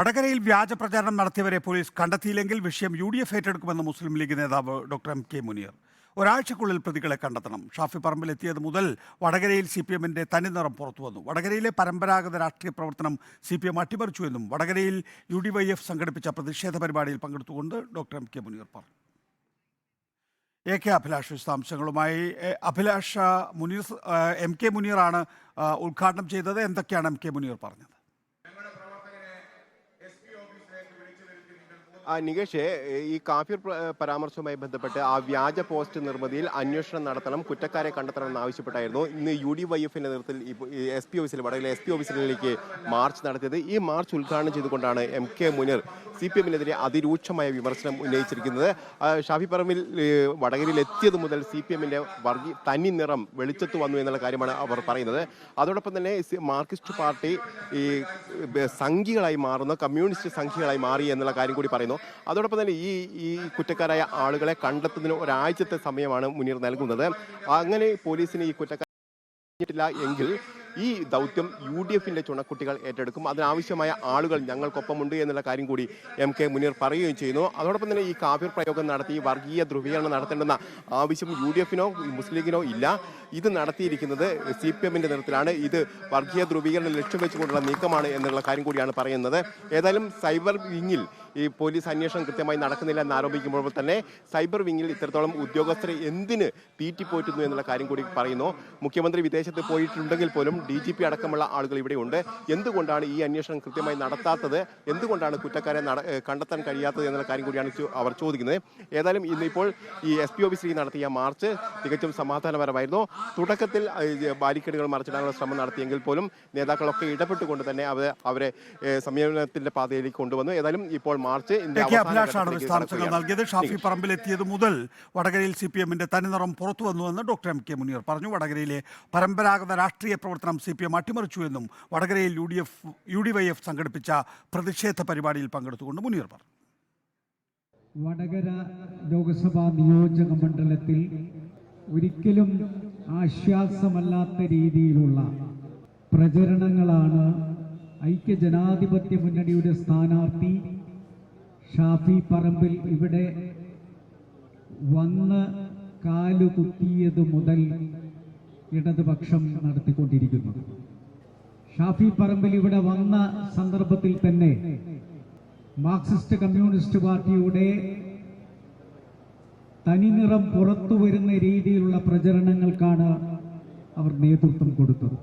വടകരയിൽ വ്യാജ പ്രചാരണം നടത്തിയവരെ പോലീസ് കണ്ടെത്തിയില്ലെങ്കിൽ വിഷയം യു ഡി എഫ് ഏറ്റെടുക്കുമെന്ന് മുസ്ലിം ലീഗ് നേതാവ് ഡോക്ടർ എം കെ മുനീർ. ഒരാഴ്ചക്കുള്ളിൽ പ്രതികളെ കണ്ടെത്തണം. ഷാഫി പറമ്പിൽ എത്തിയത് മുതൽ വടകരയിൽ സി പി എമ്മിന്റെ തനിനിറം പുറത്തു വന്നു. വടകരയിലെ പരമ്പരാഗത രാഷ്ട്രീയ പ്രവർത്തനം സി പി എം അട്ടിമറിച്ചുവെന്നും വടകരയിൽ യു ഡി വൈ എഫ് സംഘടിപ്പിച്ച പ്രതിഷേധ പരിപാടിയിൽ പങ്കെടുത്തുകൊണ്ട് ഡോക്ടർ എം കെ മുനീർ പറഞ്ഞു. എ കെ അഭിലാഷ് വിശദാംശങ്ങളുമായി. അഭിലാഷ മുനീർ എം കെ മുനീറാണ് ഉദ്ഘാടനം ചെയ്തത്. എന്തൊക്കെയാണ് എം കെ മുനീർ പറഞ്ഞത്? നികേഷേ ഈ കാഫിർ പരാമർശവുമായി ബന്ധപ്പെട്ട് ആ വ്യാജ പോസ്റ്റ് നിർമ്മിതിയിൽ അന്വേഷണം നടത്തണം കുറ്റക്കാരെ കണ്ടെത്തണം എന്നാവശ്യപ്പെട്ടായിരുന്നു ഇന്ന് യു ഡി വൈ എഫിന്റെ നേതൃത്വത്തിൽ എസ് പി ഓഫീസിൽ വടകിൽ എസ് പി ഓഫീസിലേക്ക് മാർച്ച് നടത്തിയത്. ഈ മാർച്ച് ഉദ്ഘാടനം ചെയ്തുകൊണ്ടാണ് M K Muneer C P എമ്മിനെതിരെ അതിരൂക്ഷമായ വിമർശനം ഉന്നയിച്ചിരിക്കുന്നത്. ഷാഫി പറമ്പിൽ വടകരയിൽ എത്തിയത് മുതൽ സി പി എമ്മിന്റെ വർഗീ തനി നിറം വെളിച്ചത്ത് വന്നു എന്നുള്ള കാര്യമാണ് അവർ പറയുന്നത്. അതോടൊപ്പം തന്നെ മാർക്സിസ്റ്റ് പാർട്ടി ഈ സംഘികളായി മാറുന്ന കമ്മ്യൂണിസ്റ്റ് സംഘികളായി മാറി എന്നുള്ള കാര്യം കൂടി പറയുന്നു. അതോടൊപ്പം തന്നെ ഈ ഈ കുറ്റക്കാരായ ആളുകളെ കണ്ടെത്തുന്നതിന് ഒരാഴ്ചത്തെ സമയമാണ് മുനീർ നൽകുന്നത്. അങ്ങനെ പോലീസിന് ഈ കുറ്റക്കാരെ എങ്കിൽ ഈ ദൗത്യം യു ഡി എഫിന്റെ ചുണക്കുട്ടികൾ ഏറ്റെടുക്കും. അതിനാവശ്യമായ ആളുകൾ ഞങ്ങൾക്കൊപ്പമുണ്ട് എന്നുള്ള കാര്യം കൂടി എം കെ മുനീർ പറയുകയും ചെയ്യുന്നു. അതോടൊപ്പം തന്നെ ഈ കാഫിർ പ്രയോഗം നടത്തി വർഗീയ ധ്രുവീകരണം നടത്തേണ്ടെന്ന ആവശ്യം യു ഡി എഫിനോ മുസ്ലിം ലീഗിനോ ഇല്ല. ഇത് നടത്തിയിരിക്കുന്നത് സി പി എമ്മിന്റെ നിരത്തിലാണ് ഇത് വർഗീയ ധ്രുവീകരണം ലക്ഷ്യം വെച്ചുകൊണ്ടുള്ള നീക്കമാണ് എന്നുള്ള കാര്യം കൂടിയാണ് പറയുന്നത്. ഏതായാലും സൈബർ വിങ്ങിൽ ഈ പോലീസ് അന്വേഷണം കൃത്യമായി നടക്കുന്നില്ല എന്ന് ആരോപിക്കുമ്പോൾ തന്നെ സൈബർ വിങ്ങിൽ ഇത്രത്തോളം ഉദ്യോഗസ്ഥരെ എന്തിന് തീറ്റിപ്പോറ്റുന്നു എന്നുള്ള കാര്യം കൂടി പറയുന്നു. മുഖ്യമന്ത്രി വിദേശത്ത് പോയിട്ടുണ്ടെങ്കിൽ പോലും ഡി ജി പി അടക്കമുള്ള ആളുകൾ ഇവിടെയുണ്ട് എന്തുകൊണ്ടാണ് ഈ അന്വേഷണം കൃത്യമായി നടത്താത്തത്? എന്തുകൊണ്ടാണ് കുറ്റക്കാരെ കണ്ടെത്താൻ കഴിയാത്തത് എന്നുള്ള കാര്യം കൂടിയാണ് അവർ ചോദിക്കുന്നത്. ഏതായാലും ഇന്നിപ്പോൾ ഈ എസ് പി ഓഫീസിൽ നടത്തിയ മാർച്ച് തികച്ചും സമാധാനപരമായിരുന്നു. തുടക്കത്തിൽ ബാരിക്കേഡുകൾ മറിച്ചിടാനുള്ള ശ്രമം നടത്തിയെങ്കിൽ പോലും നേതാക്കളൊക്കെ ഇടപെട്ടുകൊണ്ട് തന്നെ അവർ അവരെ സമ്മേളനത്തിന്റെ സംയമനത്തിന്റെ പാതയിലേക്ക് കൊണ്ടുവന്നു. ഏതായാലും ഇപ്പോൾ മാർച്ച് അഭിലാഷാണ് നൽകിയത്. ഷാഫി പറമ്പിൽ എത്തിയത് മുതൽ വടകരയിൽ സി പി എമ്മിന്റെ തനിനിറം പുറത്തു വന്നുവെന്ന് ഡോക്ടർ എം കെ മുനീർ പറഞ്ഞു. വടകരയിലെ പരമ്പരാഗത രാഷ്ട്രീയ പ്രവർത്തനം സി പി എം അട്ടിമറിച്ചുവെന്നും വടകരയിൽ U D F U D Y F സംഘടിപ്പിച്ച പ്രതിഷേധ പരിപാടിയിൽ പങ്കെടുത്തുകൊണ്ട് മുനീർ പറഞ്ഞു. വടകര ലോക്സഭാ നിയോജക മണ്ഡലത്തിൽ ഒരിക്കലും ആശ്വാസമല്ലാത്ത രീതിയിലുള്ള പ്രചരണങ്ങളാണ് ഐക്യ ജനാധിപത്യ മുന്നണിയുടെ സ്ഥാനാർത്ഥി ഷാഫി പറമ്പിൽ ഇവിടെ വന്ന് കാലുകുത്തിയത് മുതൽ ഇടതുപക്ഷം നടത്തിക്കൊണ്ടിരിക്കുന്നത് ഷാഫി പറമ്പിൽ ഇവിടെ വന്ന സന്ദർഭത്തിൽ തന്നെ മാർക്സിസ്റ്റ് കമ്മ്യൂണിസ്റ്റ് പാർട്ടിയുടെ തനിനിറം പുറത്തു വരുന്ന രീതിയിലുള്ള പ്രചരണങ്ങൾക്കാണ് അവർ നേതൃത്വം കൊടുത്തത്.